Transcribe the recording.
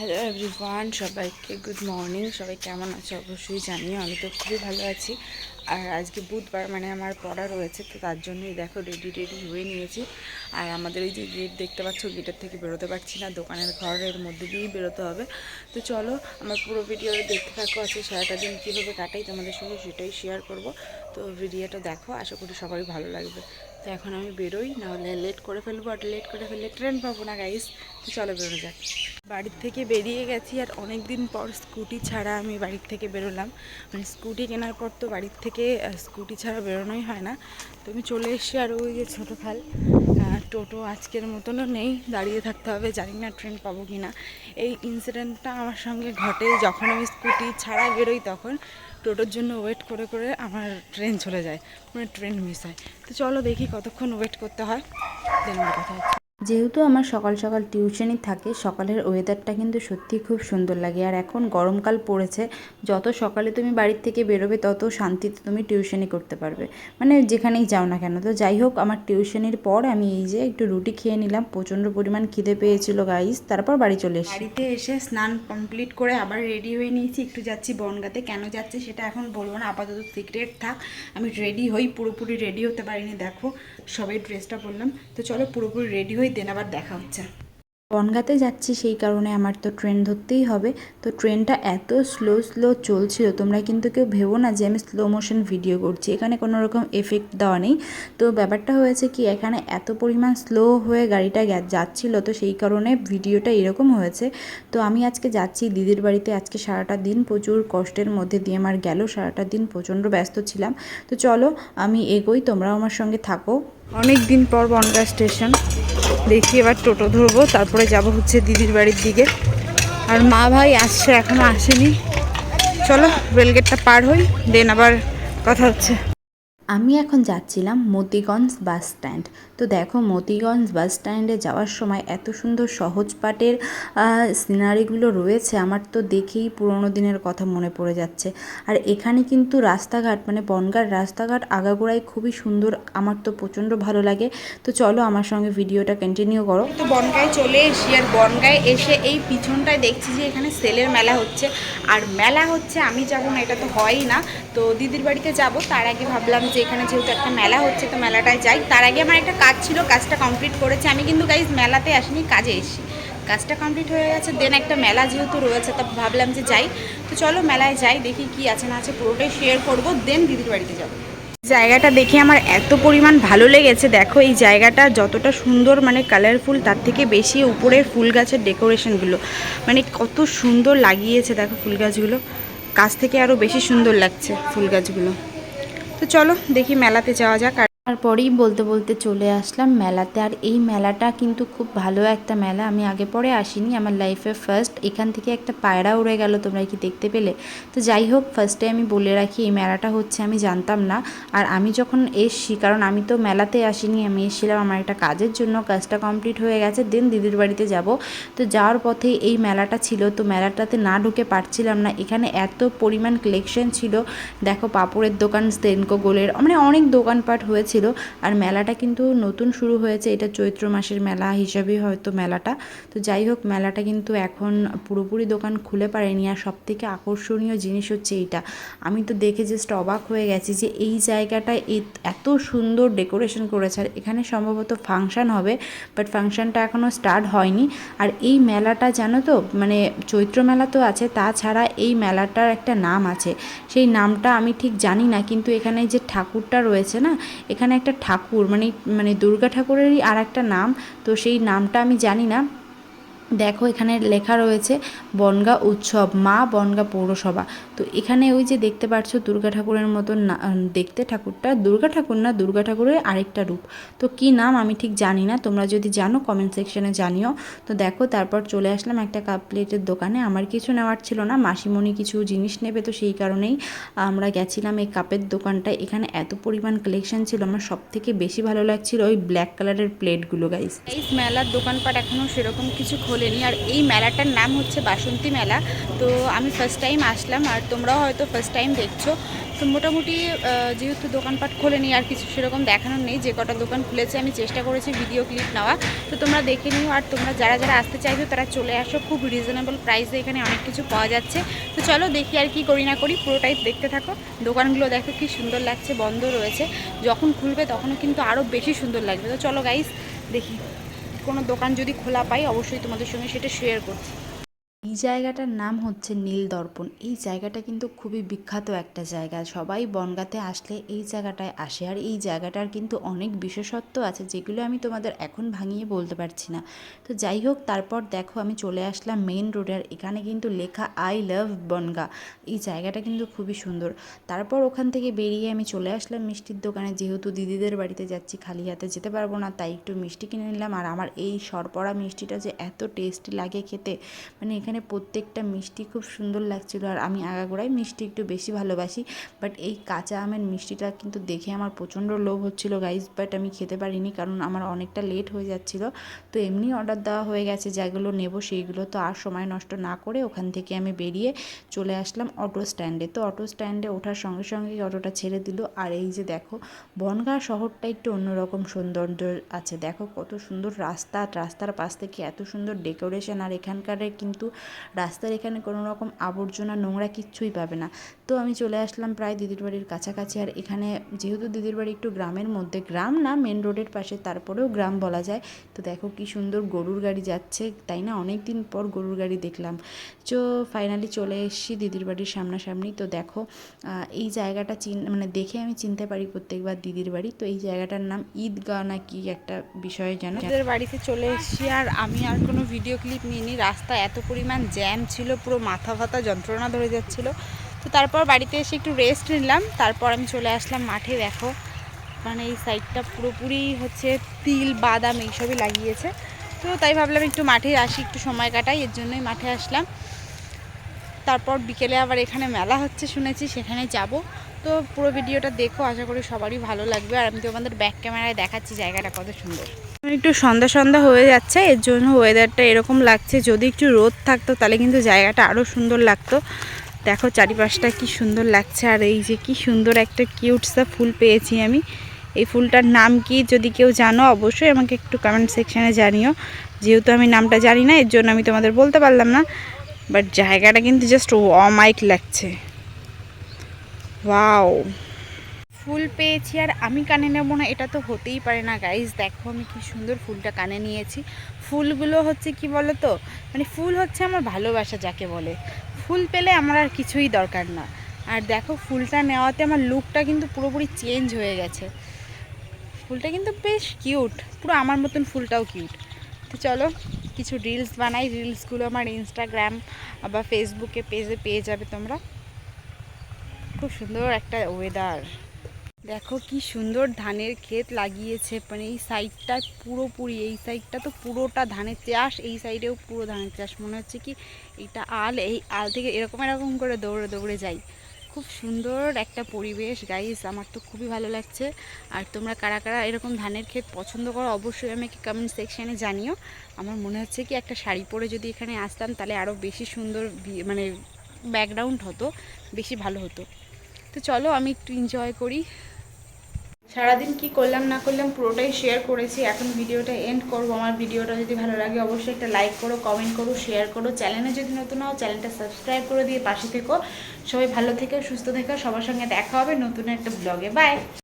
Hello everyone সবাইকে good morning সবাই কেমন আছে? অবশ্যই জানিও, আমি তো খুবই ভালো আছি। আর আজকে বুধবার মানে আমার পড়া রয়েছে, তো তার জন্যই দেখো রেডি রেডি হয়ে নিয়েছি। আর আমাদের এই যে গেট দেখতে পাচ্ছ গেটের থেকে বেরোতে পারছি না। দোকানের ঘরের মধ্যে দিয়েই বেরোতে হবে। তো চলো, আমার পুরো ভিডিও দেখতে থাকো। আছে সারাটা দিন কীভাবে কাটাই তোমাদের সঙ্গে সেটাই শেয়ার করব। তো ভিডিওটা দেখো, আশা করি সবারই ভালো লাগবে। তো এখন আমি বেরোই, নাহলে লেট করে ফেলব আর লেট করে ফেললে ট্রেন পাবো না গাইস তো চলো বেরোনো যাক। বাড়ির থেকে বেরিয়ে গেছি আর অনেক দিন পর স্কুটি ছাড়া আমি বাড়ির থেকে বেরোলাম। মানে স্কুটি কেনার পর তো বাড়ির থেকে স্কুটি ছাড়া বেরোনোই হয় না। তো আমি চলে এসেছি আর ওই যে ছোটো খাল। টোটো আজকের মতনও নেই, দাঁড়িয়ে থাকতে হবে, জানি না ট্রেন পাবো কি না এই ইনসিডেন্টটা আমার সঙ্গে ঘটে যখন আমি স্কুটি ছাড়া বেরোই তখন। টোটোর জন্য ওয়েট করে করে আমার ট্রেন চলে যায় মানে ট্রেন মিস হয়। তো চলো দেখি কতক্ষণ ওয়েট করতে হয়, দেন কথা হচ্ছে। যেহেতু আমার সকাল সকাল টিউশনই থাকে, সকালের ওয়েদারটা কিন্তু সত্যি খুব সুন্দর লাগে। আর এখন গরমকাল পড়েছে, যত সকালে তুমি বাড়ির থেকে বেরোবে, তত শান্তিতে তুমি টিউশনই করতে পারবে। মানে যেখানেই যাও না কেন। তো যাই হোক, আমার টিউশনির পর আমি এই যে একটু রুটি খেয়ে নিলাম, প্রচণ্ড পরিমাণ খিদে পেয়েছিল গাইস তারপর বাড়ি চলে এসেছি। বাড়িতে এসে স্নান কমপ্লিট করে আবার রেডি হয়ে নিয়েছি। একটু যাচ্ছি বনগাতে। কেন যাচ্ছি সেটা এখন বলব না, আপাতত সিক্রেট থাক। আমি রেডি হই, পুরোপুরি রেডি হতে পারিনি, দেখো। সবাই ড্রেসটা পরলাম। তো চলো পুরোপুরি রেডি হই দেন আবার দেখা হচ্ছে। বনগাতে যাচ্ছি, সেই কারণে আমার তো ট্রেন ধরতেই হবে। তো ট্রেনটা এত স্লো স্লো চলছিল, তোমরা কিন্তু কেউ ভেবো না যে আমি স্লো মোশন ভিডিও করছি। এখানে কোনো রকম এফেক্ট দেওয়া নেই। তো ব্যাপারটা হয়েছে কি, এখানে এত পরিমাণ স্লো হয়ে গাড়িটা যাচ্ছিল, তো সেই কারণে ভিডিওটা এরকম হয়েছে। তো আমি আজকে যাচ্ছি দিদির বাড়িতে। আজকে সারাটা দিন প্রচুর কষ্টের মধ্যে দিয়ে আমার গেল, সারাটা দিন প্রচণ্ড ব্যস্ত ছিলাম। তো চলো, আমি এগোই, তোমরাও আমার সঙ্গে থাকো। অনেক দিন পর বনগা স্টেশন। দেখি এবার টোটো ধরবো, তারপরে যাব হচ্ছে দিদির বাড়ির দিকে। আর মা ভাই আসছে, এখনও আসেনি। চলো, রেলগেটটা পার হই, দেন আবার কথা হচ্ছে। আমি এখন যাচ্ছিলাম মতিগঞ্জ বাস স্ট্যান্ড। তো দেখো, মতিগঞ্জ বাস স্ট্যান্ডে যাওয়ার সময় এত সুন্দর সহজ পাটের সিনারিগুলো রয়েছে, আমার তো দেখেই পুরোনো দিনের কথা মনে পড়ে যাচ্ছে। আর এখানে কিন্তু রাস্তাঘাট মানে বনগার রাস্তাঘাট আগাগোড়ায় খুবই সুন্দর, আমার তো প্রচণ্ড ভালো লাগে। তো চলো আমার সঙ্গে ভিডিওটা কন্টিনিউ করো। তো বনগায় চলে এসি আর বনগায় এসে এই পিছনটায় দেখছি যে এখানে সেলের মেলা হচ্ছে। আর মেলা হচ্ছে, আমি যাব না, এটা তো হয়ই না। তো দিদির বাড়িতে যাব, তার আগে ভাবলাম যে এখানে যেহেতু একটা মেলা হচ্ছে, তো মেলাটায় যাই। তার আগে আমার একটা কাজ ছিল, কাজটা কমপ্লিট করেছি। আমি কিন্তু গাইজ মেলাতে আসিনি, কাজে এসেছি। কাজটা কমপ্লিট হয়ে গেছে দেন একটা মেলা যেহেতু রয়েছে, তা ভাবলাম যে যাই। তো চলো মেলায় যাই, দেখি কি আছে না আছে, পুরোটাই শেয়ার করব দেন দিদির বাড়িতে যাব। জায়গাটা দেখে আমার এত পরিমাণ ভালো লেগেছে। দেখো এই জায়গাটা যতটা সুন্দর মানে কালারফুল তার থেকে বেশি উপরের ফুল গাছের ডেকোরেশনগুলো মানে কত সুন্দর লাগিয়েছে, দেখো ফুল গাছগুলো। কাছ থেকে আরও বেশি সুন্দর লাগছে ফুল গাছগুলো। তো চলো দেখি মেলাতে যাওয়া যাক আর তারপরেই বলতে বলতে চলে আসলাম মেলাতে। আর এই মেলাটা কিন্তু খুব ভালো একটা মেলা। আমি আগে পরে আসিনি, আমার লাইফে ফার্স্ট এখান থেকে একটা পায়রা উড়ে গেল, তোমরা কি দেখতে পেলে? তো যাই হোক ফার্স্টে আমি বলে রাখি, এই মেলাটা হচ্ছে আমি জানতাম না। আর আমি যখন এসছি, কারণ আমি তো মেলাতে আসিনি, আমি এসেছিলাম আমার একটা কাজের জন্য, কাজটা কমপ্লিট হয়ে গেছে দেন দিদির বাড়িতে যাব। তো যাওয়ার পথে এই মেলাটা ছিল, তো মেলাটাতে না ঢুকে পারছিলাম না। এখানে এত পরিমাণ কালেকশন ছিল। দেখো, পাপড়ের দোকান স্টেনকো গোলের মানে অনেক দোকানপাট হয়েছিল আর মেলাটা কিন্তু নতুন শুরু হয়েছে। এটা চৈত্র মাসের মেলা হিসাবেই হয়তো মেলাটা। তো যাই হোক, মেলাটা কিন্তু এখন পুরোপুরি দোকান খুলে পারেনি। আর সব থেকে আকর্ষণীয় জিনিস হচ্ছে এইটা। আমি তো দেখে জাস্ট অবাক হয়ে গেছি যে এই জায়গাটায় এত- এত সুন্দর ডেকোরেশন করেছে। আর এখানে সম্ভবত ফাংশন হবে, বাট ফাংশনটা এখনও স্টার্ট হয়নি। আর এই মেলাটা জানো তো মানে চৈত্র মেলা তো আছে, তাছাড়া এই মেলাটার একটা নাম আছে। সেই নামটা আমি ঠিক জানি না, কিন্তু এখানে যে ঠাকুরটা রয়েছে না, এখানে একটা ঠাকুর মানে মানে দুর্গা ঠাকুরেরই আর একটা নাম। তো সেই নামটা আমি জানি না। দেখো এখানে লেখা রয়েছে বনগা উৎসব, মা বনগা পৌরসভা। তো এখানে ওই যে দেখতে পাচ্ছ দুর্গা ঠাকুরের মতন না দেখতে ঠাকুরটা। দুর্গা ঠাকুর না, দুর্গা ঠাকুরের আরেকটা রূপ। তো কি নাম আমি ঠিক জানি না, তোমরা যদি জানো কমেন্ট সেকশনে জানিও। তো দেখো তারপর চলে আসলাম একটা কাপ প্লেটের দোকানে। আমার কিছু নেওয়ার ছিল না, মাসিমণি কিছু জিনিস নেবে তো সেই কারণেই আমরা গেছিলাম এই কাপের দোকানটায়। এখানে এত পরিমাণ কালেকশন ছিল, আমার সব থেকে বেশি ভালো লাগছিল ওই ব্ল্যাক কালারের প্লেটগুলো গাইস এই মেলার দোকানপাট এখনও সেরকম কিছু খোলেনি আর এই মেলাটার নাম হচ্ছে বাসন্তী মেলা। তো আমি ফার্স্ট টাইম আসলাম আর তোমরাও হয়তো ফার্স্ট টাইম দেখছ। তো মোটামুটি যেহেতু দোকানপাট খোলেনি, আর কিছু সেরকম দেখানোর নেই, যে কটা দোকান খুলেছে, আমি চেষ্টা করেছি ভিডিও ক্লিপ নেওয়া। তো তোমরা দেখে নিও। আর তোমরা যারা যারা আসতে চাইছো তারা চলে আসো। খুব রিজনেবল প্রাইসে এখানে অনেক কিছু পাওয়া যাচ্ছে। তো চলো দেখি আর কি করি না করি। পুরোটাই দেখতে থাকো। দোকানগুলো দেখো কি সুন্দর লাগছে, বন্ধ রয়েছে। যখন খুলবে তখনও কিন্তু আরও বেশি সুন্দর লাগবে। তো চলো গাইস দেখি। কোনো দোকান যদি খোলা পাই অবশ্যই তোমাদের সঙ্গে সেটা শেয়ার করছি। এই জায়গাটার নাম হচ্ছে নীল দর্পণ এই জায়গাটা কিন্তু খুবই বিখ্যাত একটা জায়গা। সবাই বনগাঁতে আসলে এই জায়গাটায় আসে। আর এই জায়গাটার কিন্তু অনেক বিশেষত্ব আছে যেগুলো আমি তোমাদের এখন ভাঙিয়ে বলতে পারছি না। তো যাই হোক, তারপর দেখো আমি চলে আসলাম মেইন রোডে আর এখানে কিন্তু লেখা, আই লাভ বনগা। এই জায়গাটা কিন্তু খুবই সুন্দর। তারপর ওখান থেকে বেরিয়ে আমি চলে আসলাম মিষ্টির দোকানে। যেহেতু দিদিদের বাড়িতে যাচ্ছি, খালি হাতে যেতে পারব না, তাই একটু মিষ্টি কিনে নিলাম। আর আমার এই সরপরা মিষ্টিটা যে এত টেস্টি লাগে খেতে মানে এখানে প্রত্যেকটা মিষ্টি খুব সুন্দর লাগছিল আর আমি আগাগোড়াই মিষ্টি একটু বেশি ভালোবাসি। বাট এই কাঁচা আমের মিষ্টিটা কিন্তু দেখে আমার প্রচণ্ড লোভ হচ্ছিল গাইজ বাট আমি খেতে পারিনি কারণ আমার অনেকটা লেট হয়ে যাচ্ছিল। তো এমনি অর্ডার দেওয়া হয়ে গেছে, যেগুলো নেব সেইগুলো তো আর সময় নষ্ট না করে ওখান থেকে আমি বেরিয়ে চলে আসলাম অটো স্ট্যান্ডে তো অটো স্ট্যান্ডে ওঠার সঙ্গে সঙ্গে অটোটা ছেড়ে দিল। আর এই যে দেখো, বনগাঁ শহরটা একটু অন্যরকম সৌন্দর্য আছে। দেখো কত সুন্দর রাস্তা, রাস্তার পাশ থেকে এত সুন্দর ডেকোরেশন আর এখানকার কিন্তু রাস্তার এখানে কোনো রকম আবর্জনা নোংরা কিচ্ছুই পাবে না। তো আমি চলে আসলাম প্রায় দিদির বাড়ির কাছাকাছি। আর এখানে যেহেতু দিদির বাড়ি একটু গ্রামের মধ্যে, গ্রাম না মেন রোডের পাশে, তারপরেও গ্রাম বলা যায়। তো দেখো কি সুন্দর গরুর গাড়ি যাচ্ছে, তাই না? অনেক দিন পর গরুর গাড়ি দেখলাম। তো ফাইনালি চলে এসেছি দিদির বাড়ির সামনাসামনি। তো দেখো এই জায়গাটা চিন মানে দেখে আমি চিনতে পারি প্রত্যেকবার দিদির বাড়ি। তো এই জায়গাটার নাম ঈদগাঁ না কি একটা বিষয় যেন। আমাদের বাড়িতে চলে এসেছি আর আমি আর কোনো ভিডিও ক্লিপ নিইনি। রাস্তা এত পরিমাণ জ্যাম ছিল, পুরো মাথা ফাতা যন্ত্রণা ধরে যাচ্ছিল। তো তারপর বাড়িতে এসে একটু রেস্ট নিলাম। তারপর আমি চলে আসলাম মাঠে, দেখো। মানে এই সাইডটা পুরোপুরি হচ্ছে তিল, বাদাম এইসবই লাগিয়েছে। তো তাই ভাবলাম একটু মাঠে আসি, একটু সময় কাটাই, এর জন্যই মাঠে আসলাম। তারপর বিকেলে আবার এখানে মেলা হচ্ছে শুনেছি, সেখানে যাব। তো পুরো ভিডিওটা দেখো, আশা করি সবারই ভালো লাগবে। আর আমি তোমাদের ব্যাক ক্যামেরায় দেখাচ্ছি জায়গাটা কত সুন্দর। একটু সন্ধ্যা সন্ধ্যা হয়ে যাচ্ছে, এর জন্য ওয়েদারটা এরকম লাগছে। যদি একটু রোদ থাকতো, তাহলে কিন্তু জায়গাটা আরও সুন্দর লাগতো। দেখো চারিপাশটা কি সুন্দর লাগছে, আর এই যে কি সুন্দর একটা কিউটসা ফুল পেয়েছি আমি। এই ফুলটার নাম কি যদি কেউ জানো, অবশ্যই আমাকে একটু কমেন্ট সেকশানে জানিও। যেহেতু আমি নামটা জানি না, এর জন্য আমি তোমাদের বলতে পারলাম না। বাট জায়গাটা কিন্তু জাস্ট অমাইক লাগছে। ওয়াও ফুল পেয়েছি আর আমি কানে নেব না, এটা তো হতেই পারে না গাইজ দেখো আমি কি সুন্দর ফুলটা কানে নিয়েছি। ফুলগুলো হচ্ছে কি বলো তো মানে ফুল হচ্ছে আমার ভালোবাসা যাকে বলে। ফুল পেলে আমার আর কিছুই দরকার না। আর দেখো ফুলটা নেওয়াতে আমার লুকটা কিন্তু পুরোপুরি চেঞ্জ হয়ে গেছে। ফুলটা কিন্তু বেশ কিউট পুরো আমার মতন ফুলটাও কিউট তো চলো, কিছু রিলস বানাই। রিলসগুলো আমার ইনস্টাগ্রাম বা ফেসবুকে পেজে পেয়ে যাবে তোমরা। খুব সুন্দর একটা ওয়েদার দেখো কি সুন্দর ধানের ক্ষেত লাগিয়েছে মানে এই সাইডটা পুরোপুরি, এই সাইডটা তো পুরোটা ধানের চাষ, এই সাইডেও পুরো ধানের চাষ। মনে হচ্ছে কি এটা আল, এই আল থেকে এরকম এরকম করে দৌড়ে দৌড়ে যাই। খুব সুন্দর একটা পরিবেশ গাইস আমার তো খুবই ভালো লাগছে। আর তোমরা কারা কারা এরকম ধানের ক্ষেত পছন্দ করো, অবশ্যই আমাকে কমেন্ট সেকশানে জানিও। আমার মনে হচ্ছে কি একটা শাড়ি পরে যদি এখানে আসতাম, তাহলে আরও বেশি সুন্দর মানে ব্যাকগ্রাউন্ড হতো, বেশি ভালো হতো। তো চলো, আমি একটু এনজয় করি। সারাদিন কি করলাম, না করলাম পুরোটাই শেয়ার করেছি। এখন ভিডিওটা এন্ড করব। আমার ভিডিওটা যদি ভালো লাগে অবশ্যই একটা লাইক করো কমেন্ট করো শেয়ার করো। চ্যানেলে যদি নতুন হও চ্যানেলটা সাবস্ক্রাইব করে দিয়ে পাশে থেকো। সবাই ভালো থেকো, সুস্থ থেকো। সবার সঙ্গে দেখা হবে নতুন একটা ব্লগে বাই